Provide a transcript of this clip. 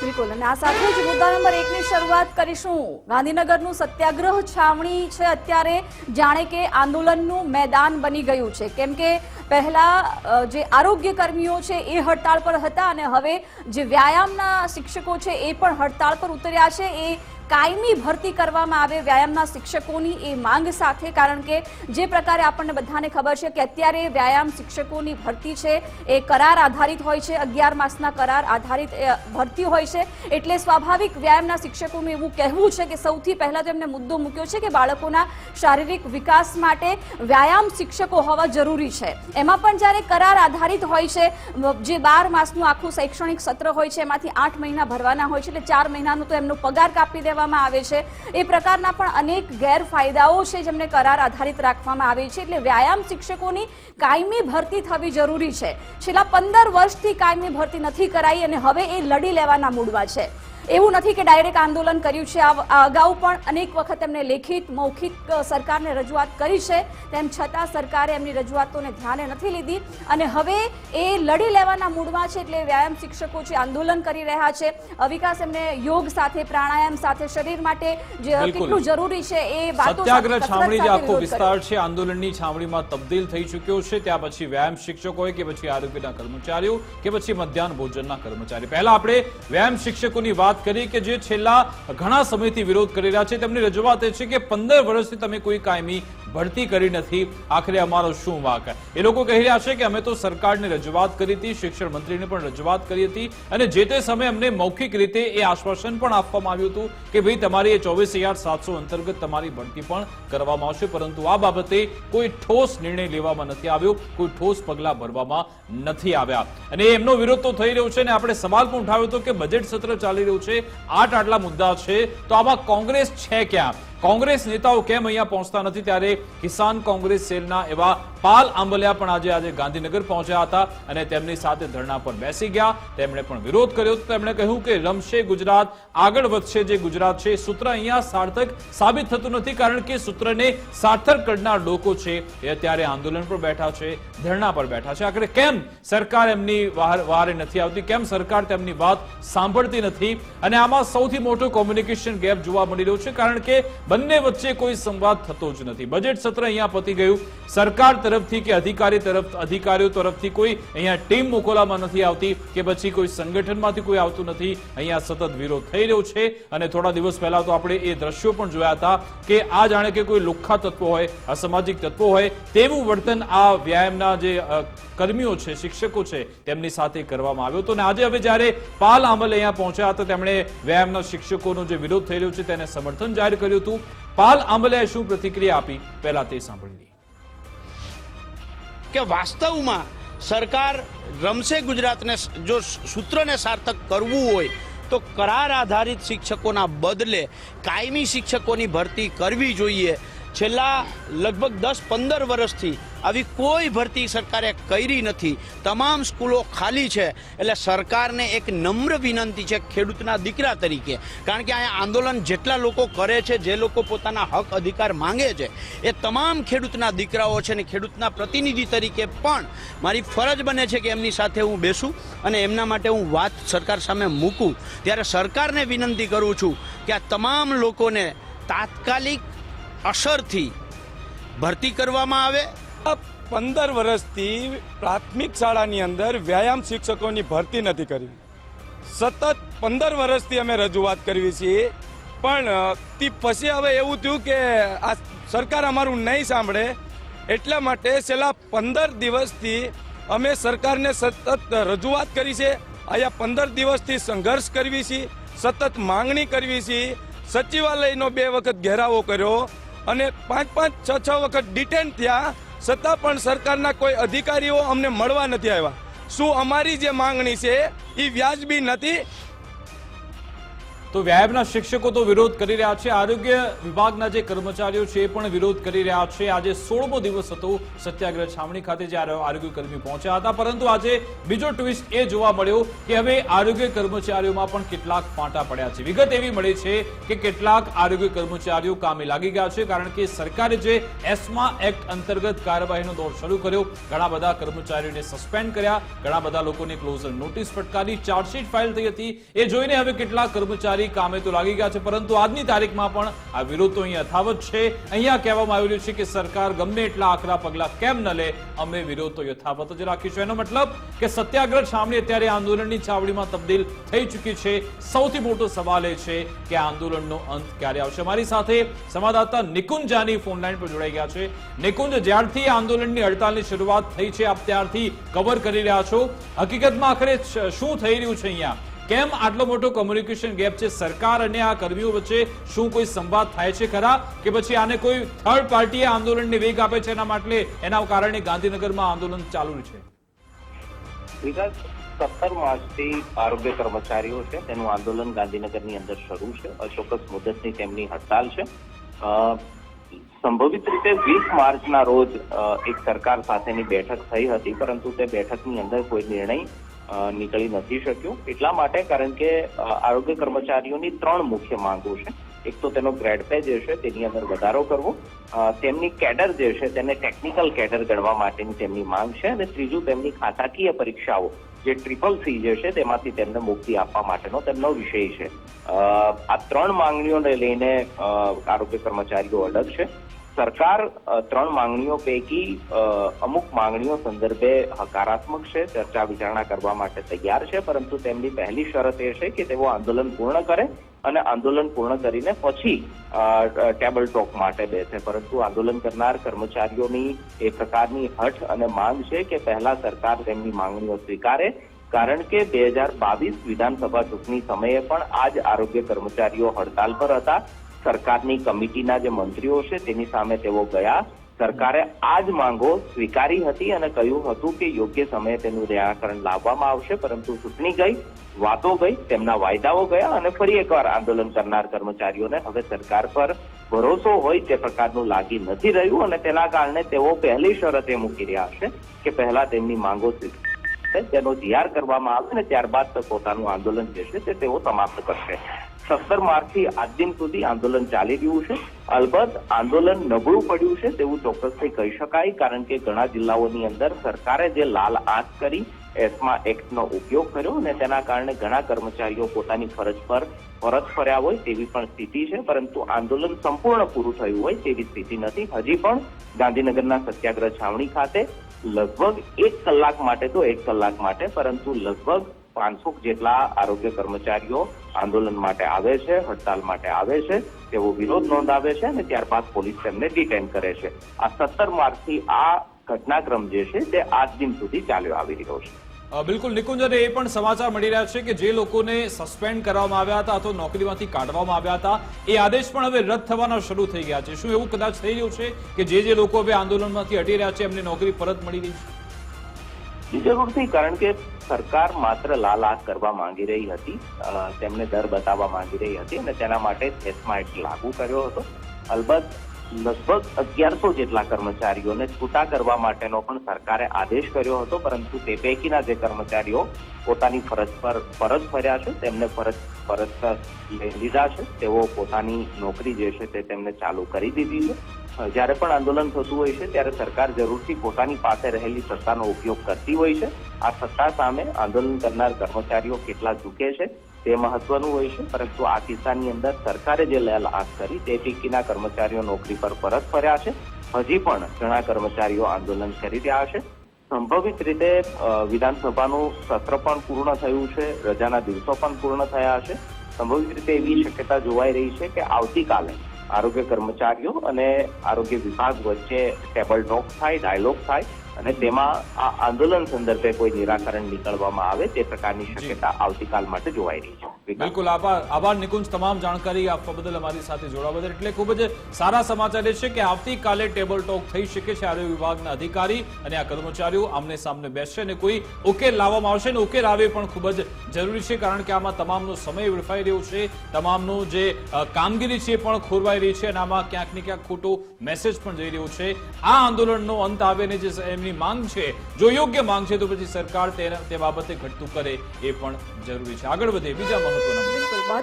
બિલકુલ અને આ સાથે જ મુદ્દા નંબર એકની શરૂઆત કરીશું. ગાંધીનગરનું સત્યાગ્રહ છાવણી છે. અત્યારે જાણે કે આંદોલનનું મેદાન બની ગયું છે. કેમ કે પહેલા જે આરોગ્ય કર્મીઓ છે એ હડતાળ પર હતા અને હવે જે વ્યાયામના શિક્ષકો છે એ પણ હડતાળ પર ઉતર્યા છે. એ કાયમી ભરતી કરવામાં આવે વ્યાયામના શિક્ષકોની એ માંગ સાથે, કારણ કે જે પ્રકારે આપણને બધાને ખબર છે કે અત્યારે વ્યાયામ શિક્ષકોની ભરતી છે, એ કરાર આધારિત હોય છે, અગિયાર માસના કરાર આધારિત ભરતી હોય છે. એટલે સ્વાભાવિક વ્યાયામના શિક્ષકોનું એવું કહેવું છે કે સૌથી પહેલા તો એમને મુદ્દો મૂક્યો છે કે બાળકોના શારીરિક વિકાસ માટે વ્યાયામ શિક્ષકો હોવા જરૂરી છે. એમાં પણ જ્યારે કરાર આધારિત હોય છે જે બાર માસનું આખું શૈક્ષણિક સત્ર હોય છે, એમાંથી આઠ મહિના ભરવાના હોય છે, એટલે ચાર મહિનાનો તો એમનો પગાર કાપી દેવામાં આવે છે. એ પ્રકારના પણ અનેક ગેરફાયદાઓ છે જેમને કરાર આધારિત રાખવામાં આવે છે. એટલે વ્યાયામ શિક્ષકોની કાયમી ભરતી થવી જરૂરી છે. છેલ્લા પંદર વર્ષથી કાયમી ભરતી નથી કરાઈ અને હવે એ લડી લેવાના મૂડમાં છે. એવું નથી કે ડાયરેક્ટ આંદોલન કર્યું છે. આ અગાઉ પણ અનેક વખત એમને લેખિત મૌખિક સરકારને રજૂઆત કરી છે. તેમ છતાં સરકારે એમની રજૂઆતોને ધ્યાને નથી લીધી અને હવે એ લડી લેવાના મૂડમાં છે એટલે વ્યાયામ શિક્ષકો છે આંદોલન કરી રહ્યા છે વિકાસ એમને યોગ સાથે પ્રાણાયામ સાથે શરીર માટે જે કેટલું જરૂરી છે એ વાતો સત્યાગ્રહ છાવણી જે આખો વિસ્તાર છે આંદોલનની છાવણીમાં તબદીલ થઈ ચૂક્યો છે. ત્યાં પછી વ્યાયામ શિક્ષકો હોય કે પછી આરોગ્યના કર્મચારીઓ કે પછી મધ્યાહન ભોજનના કર્મચારી. પહેલા આપણે વ્યાયામ શિક્ષકોની વાત કરી કે જે છેલ્લા ઘણા સમયથી વિરોધ કરી રહ્યા છે. તેમની રજૂઆત એ છે કે પંદર વર્ષથી તમે કોઈ કાયમી ભરતી કરી નથી, આખરે અમારો શું વાંક એ લોકો કહી રહ્યા છે કે અમે તો સરકારને રજૂઆત કરી હતી, શિક્ષણ મંત્રીને પણ રજૂઆત કરી હતી અને જે તે સમયે અમને મૌખિક રીતે એ આશ્વાસન પણ આપવામાં આવ્યું હતું કે ભાઈ તમારી એ ચોવીસ હજાર સાતસો અંતર્ગત તમારી ભરતી પણ કરવામાં આવશે, પરંતુ આ બાબતે કોઈ ઠોસ નિર્ણય લેવામાં નથી આવ્યો, કોઈ ઠોસ પગલાં ભરવામાં નથી આવ્યા. અને એમનો વિરોધ તો થઈ રહ્યો છે અને આપણે સવાલ પણ ઉઠાવ્યો હતો કે બજેટ સત્ર ચાલી રહ્યું છે, આઠ આટલા મુદ્દા છે, તો આમાં કોંગ્રેસ છે ક્યાં? કોંગ્રેસ નેતાઓ કેમ અહીંયા પહોંચતા નથી ત્યારે કિસાન કોંગ્રેસ સેલના એવા પાલ આંબલિયા પણ આજે આજે ગાંધીનગર પહોંચ્યા હતા અને તેમની સાથે ધરણા પર બેસી ગયા. તેમણે પણ વિરોધ કર્યો. તેમણે કહ્યું કે રમશે ગુજરાત, આગળ વધશે જે ગુજરાત છે. સૂત્ર અહીંયા સાર્થક સાબિત થતું નથી કારણ કે સૂત્રને સાર્થક કરનાર લોકો છે એ અત્યારે આંદોલન પર બેઠા છે, ધરણા પર બેઠા છે. આખરે કેમ સરકાર એમની વારે નથી આવતી? કેમ સરકાર તેમની વાત સાંભળતી નથી? અને આમાં સૌથી મોટો કોમ્યુનિકેશન ગેપ જોવા મળી રહ્યો છે કારણ કે બંને વચ્ચે કોઈ સંવાદ થતો જ નથી. બજેટ સત્ર અહીંયા પતી ગયું. સરકાર તરફથી કે અધિકારી તરફ, અધિકારીઓ તરફથી કોઈ અહીંયા ટીમ મોકલવામાં નથી આવતી કે પછી કોઈ સંગઠનમાંથી કોઈ આવતું નથી. અહીંયા સતત વિરોધ થઈ રહ્યો છે અને થોડા દિવસ પહેલા તો આપણે એ દ્રશ્યો પણ જોયા હતા કે આ જાણે કે કોઈ લુખ્ખા તત્વો હોય, અસામાજિક તત્વો હોય, તેવું વર્તન આ વ્યાયામના જે કર્મીઓ છે, શિક્ષકો છે, તેમની સાથે કરવામાં આવ્યો હતો. અને આજે હવે જ્યારે પાલ આંબલ અહીંયા પહોંચ્યા હતા, તેમણે વ્યાયામના શિક્ષકોનો જે વિરોધ થઈ રહ્યો છે, તેને સમર્થન જાહેર કર્યું હતું. પાલ આંબલે શું પ્રતિક્રિયા આપી પહેલા તે સાંભળી. કે વાસ્તવમાં સરકાર રમશે ગુજરાતને જો સૂત્રને સાર્થક કરવું હોય, તો કરાર આધારિત શિક્ષકોના બદલે કાયમી શિક્ષકોની ભરતી કરવી જોઈએ છેલ્લા લગભગ દસ પંદર વર્ષથી આવી કોઈ ભરતી સરકારે કરી નથી. તમામ સ્કૂલો ખાલી છે. એટલે સરકારને એક નમ્ર વિનંતી છે ખેડૂતના દીકરા તરીકે. કારણ કે અહીંયા આંદોલન જેટલા લોકો કરે છે, જે લોકો પોતાના હક અધિકાર માંગે છે, એ તમામ ખેડૂતના દીકરાઓ છે અને ખેડૂતના પ્રતિનિધિ તરીકે પણ મારી ફરજ બને છે કે એમની સાથે હું બેસું અને એમના માટે હું વાત સરકાર સામે મૂકું. ત્યારે સરકારને વિનંતી કરું છું કે આ તમામ લોકોને તાત્કાલિક અસરથી ભરતી કરવામાં આવે પંદર વર્ષથી પ્રાથમિક શાળાની અંદર વ્યાયામ શિક્ષકોની ભરતી નથી કરી. સતત પંદર વર્ષથી અમે રજૂઆત કરવી છીએ પણ તે પછી હવે એવું થયું કે આ સરકાર અમારું નહીં સાંભળે. એટલા માટે છેલ્લા પંદર દિવસથી અમે સરકારને સતત રજૂઆત કરી છે. અહીંયા પંદર દિવસથી સંઘર્ષ કરવી છે, સતત માંગણી કરવી છે. સચિવાલયનો બે વખત ઘેરાવો કર્યો અને પાંચ પાંચ છ છ વખત ડિટેન થયા. છતાં પણ સરકારના કોઈ અધિકારીઓ અમને મળવા નથી આવ્યા. શું અમારી જે માંગણી છે એ વ્યાજબી નથી? તો વ્યાયામના શિક્ષકો તો વિરોધ કરી રહ્યા છે. આરોગ્ય વિભાગના જે કર્મચારીઓ છે એ પણ વિરોધ કરી રહ્યા છે. આજે સોળમો દિવસ હતો સત્યાગ્રહ છાવણી ખાતે જ્યારે આરોગ્ય કર્મી પહોંચ્યા હતા. પરંતુ આજે બીજો ટ્વિસ્ટ એ જોવા મળ્યો કે હવે આરોગ્ય કર્મચારીઓમાં પણ કેટલાક ફાંટા પડ્યા છે. વિગત એવી મળી છે કે કેટલાક આરોગ્ય કર્મચારીઓ કામે લાગી ગયા છે કારણ કે સરકારે જે એસ્મા એક્ટ અંતર્ગત કાર્યવાહીનો દોર શરૂ કર્યો. ઘણા બધા કર્મચારીઓને સસ્પેન્ડ કર્યા. ઘણા બધા લોકોને ક્લોઝર નોટિસ ફટકારી. ચાર્જશીટ ફાઇલ થઈ હતી. એ જોઈને હવે કેટલાક કર્મચારી કામે તો લાગી ગયા છે, પરંતુ આજની તારીખમાં પણ આ વિરોધ તો અહીંયા યથાવત છે. અહીંયા કહેવામાં આવી રહ્યું છે કે સરકાર ગમે એટલા આકરા પગલા કેમ ન લે, અમે વિરોધ તો યથાવત જ રાખીશું. એનો મતલબ કે સત્યાગ્રહ છાવણી અત્યારે આંદોલનની છાવણીમાં તબદીલ થઈ ચૂકી છે. સૌથી મોટો સવાલ એ છે કે આંદોલનનો અંત ક્યારે આવશે? મારી સાથે સંવાદદાતા નિકુંજ જાની ફોનલાઈન પર જોડાઈ ગયા છે. નિકુંજ, જ્યારથી આંદોલનની હડતાલની શરૂઆત થઈ છે, આપ ત્યારથી કવર કરી રહ્યા છો. હકીકતમાં આખરે શું થઈ રહ્યું છે અહીંયા? કેમ આટલો મોટો કોમ્યુનિકેશન ગેપ છે? સરકાર અને આ કર્મીઓ વચ્ચે શું કોઈ સંવાદ થાય છે ખરા? કે પછી આને કોઈ થર્ડ પાર્ટીએ આંદોલનને વેગ આપે છે એના માટે, એના કારણે ગાંધીનગરમાં આંદોલન ચાલુ છે? સત્તર માર્ચથી આરોગ્ય કર્મચારીઓ છે, તેનું આંદોલન ગાંધીનગરની અંદર શરૂ છે. અચોક્કસ મુદતની તેમની હડતાલ છે. સંભવિત રીતે વીસ માર્ચના રોજ એક સરકાર સાથેની બેઠક થઈ હતી, પરંતુ તે બેઠકની અંદર કોઈ નિર્ણય નીકળી નથી શક્યું. એટલા માટે કારણ કે આરોગ્ય કર્મચારીઓની ત્રણ મુખ્ય માંગો છે. એક તો તેનો ગ્રેડ પે જે છે, તેની અંદર વધારો કરવો. તેમની કેડર જે છે, તેને ટેકનિકલ કેડર ગણવા માટેની તેમની માંગ છે. અને ત્રીજું, તેમની ખાતાકીય પરીક્ષાઓ. જે ટ્રિપલ સી જે છે, તેમાંથી તેમને મુક્તિ આપવા માટેનો તેમનો વિષય છે. આ ત્રણ માંગણીઓને લઈને આરોગ્ય કર્મચારીઓ અડગ છે. સરકાર ત્રણ માંગણીઓ પૈકી અમુક માંગણીઓ સંદર્ભે હકારાત્મક છે, ચર્ચા વિચારણા કરવા માટે તૈયાર છે, પરંતુ તેમની પહેલી શરત એ છે કે તેઓ આંદોલન પૂર્ણ કરે અને આંદોલન પૂર્ણ કરીને પછી ટેબલ ટોક માટે બેસે. પરંતુ આંદોલન કરનાર કર્મચારીઓની એ પ્રકારની હઠ અને માંગ છે કે પહેલા સરકાર તેમની માંગણીઓ સ્વીકારે, કારણ કે બે હજાર બાવીસ વિધાનસભા ચૂંટણી સમયે પણ આ જ આરોગ્ય કર્મચારીઓ હડતાલ પર હતા. સરકારની કમિટીના જે મંત્રીઓ છે, તેની સામે તેઓ ગયા. સરકારે આ જ માંગો સ્વીકારી હતી અને કહ્યું હતું કે યોગ્ય સમયે તેનું નિરાકરણ લાવવામાં આવશે, પરંતુ ચૂંટણી ગઈ, વાતો ગઈ, તેમના વાયદાઓ ગયા અને ફરી એકવાર આંદોલન કરનાર કર્મચારીઓને હવે સરકાર પર ભરોસો હોય તે પ્રકારનું લાગી નથી રહ્યું અને તેના કારણે તેઓ પહેલી શરત મૂકી રહ્યા છે કે પહેલા તેમની માંગો તેનો જીઆર કરવામાં આવે અને ત્યારબાદ પોતાનું આંદોલન જે છે તે તેઓ સમાપ્ત કરશે. સત્તર માર્ચથી આજ દિન સુધી આંદોલન ચાલી રહ્યું છે. અલબત્ત આંદોલન નબળું પડ્યું છે તેવું ચોક્કસથી કહી શકાય, કારણ કે ઘણા જિલ્લાઓની અંદર સરકારે જે લાલ આંખ કરી એસમા એક્ટનો ઉપયોગ કર્યો અને તેના કારણે ઘણા કર્મચારીઓ પોતાની ફરજ પર ફરજ ફર્યા હોય તેવી પણ સ્થિતિ છે. પરંતુ આંદોલન સંપૂર્ણ પૂરું થયું હોય તેવી સ્થિતિ નથી. હજી પણ ગાંધીનગરના સત્યાગ્રહ છાવણી ખાતે લગભગ એક કલાક માટે તો એક કલાક માટે, પરંતુ લગભગ પાંચસો જેટલા આરોગ્ય કર્મચારીઓ આંદોલન માટે આવે છે હડતાલ માટે આવે છે તેવો વિરોધ નોંધાવે છે અને ત્યારબાદ પોલીસ તેમને ડિટેન કરે છે. આ સત્તર માર્ચથી આ ઘટનાક્રમ જે છે તે આજ દિન સુધી ચાલ્યો આવી રહ્યો છે. બિલકુલ નિકુંજ અને એ પણ સમાચાર મળી રહ્યા છે કે જે લોકોને સસ્પેન્ડ કરવામાં આવ્યા હતા અથવા નોકરીમાંથી કાઢવામાં આવ્યા હતા એ આદેશ પણ હવે રદ થવાના શરૂ થઈ ગયા છે. શું એવું કદાચ થઈ રહ્યું છે કે જે જે લોકો હવે આંદોલનમાંથી હટી રહ્યા છે એમને નોકરી પરત મળી રહી છે? જરૂરથી કારણ કે સરકાર માત્ર લાલ આંખ કરવા માંગી રહી હતી. તેમને દર બતાવવા માંગી રહી હતી અને તેના માટે થેસમાં એક્ટ લાગુ કર્યો હતો. અલબત્ત, લગભગ અગિયારસો જેટલા કર્મચારીઓને છૂટા કરવા માટેનો પણ સરકારે આદેશ કર્યો હતો, પરંતુ તે પૈકીના જે કર્મચારીઓ પોતાની ફરજ પર, ફરજ ફર્યા છે, તેમને ફરજ ફરજ લઈ લીધા છે. તેઓ પોતાની નોકરી જે છે તે તેમને ચાલુ કરી દીધી છે. જ્યારે પણ આંદોલન થતું હોય છે, ત્યારે સરકાર જરૂરથી પોતાની પાસે રહેલી સત્તાનો ઉપયોગ કરતી હોય છે. આ સત્તા સામે આંદોલન કરનાર કર્મચારીઓ કેટલા ઝૂકે છે, તે મહત્વનું હોય છે. પરંતુ આ કિસ્સાની અંદર સરકારે જે લેલ આંખ કરી, તે ટીકીના કર્મચારીઓ નોકરી પર પરત ફર્યા છે. હજી પણ ઘણા કર્મચારીઓ આંદોલન કરી રહ્યા છે. સંભવિત રીતે વિધાનસભાનું સત્ર પણ પૂર્ણ થયું છે, રજાના દિવસો પણ પૂર્ણ થયા છે. સંભવિત રીતે એવી શક્યતા જોવાઈ રહી છે કે આવતીકાલે આરોગ્ય કર્મચારીઓ અને આરોગ્ય વિભાગ વચ્ચે ટેબલ ટોક થાય ડાયલોગ થાય. અને તેમાં આ આંદોલન સંદર્ભે કોઈ નિરાકરણ નીકળવામાં આવે તે પ્રકારની શક્યતા આવતીકાલ માટે જોવાઈ રહી છે. બિલકુલ આભાર. આભાર નિકુંજ તમામ જાણકારી આપવા બદલ અમારી સાથે જોડાવા બદલ. એટલે ખૂબ જ સારા સમાચાર એ છે કે આવતીકાલે ટેબલ ટોક થઈ શકે છે આરોગ્ય વિભાગના અધિકારી અને આ કર્મચારીઓ આમને સામને બેસશે અને કોઈ ઉકેલ લાવવામાં આવશે અને ઉકેલ આવે પણ ખૂબ જ જરૂરી છે કારણ કે આમાં તમામનો સમય વેડફાઈ રહ્યો છે. તમામનું જે કામગીરી છે એ પણ ખોરવાઈ રહી છે અને આમાં ક્યાંક ને ક્યાંક ખોટો મેસેજ પણ જઈ રહ્યો છે. આ આંદોલનનો અંત આવે ને જે એમની માંગ છે, જો યોગ્ય માંગ છે તો પછી સરકાર તે બાબતે ઘટતું કરે એ પણ જરૂરી છે. આગળ વધે બીજા મહત્વના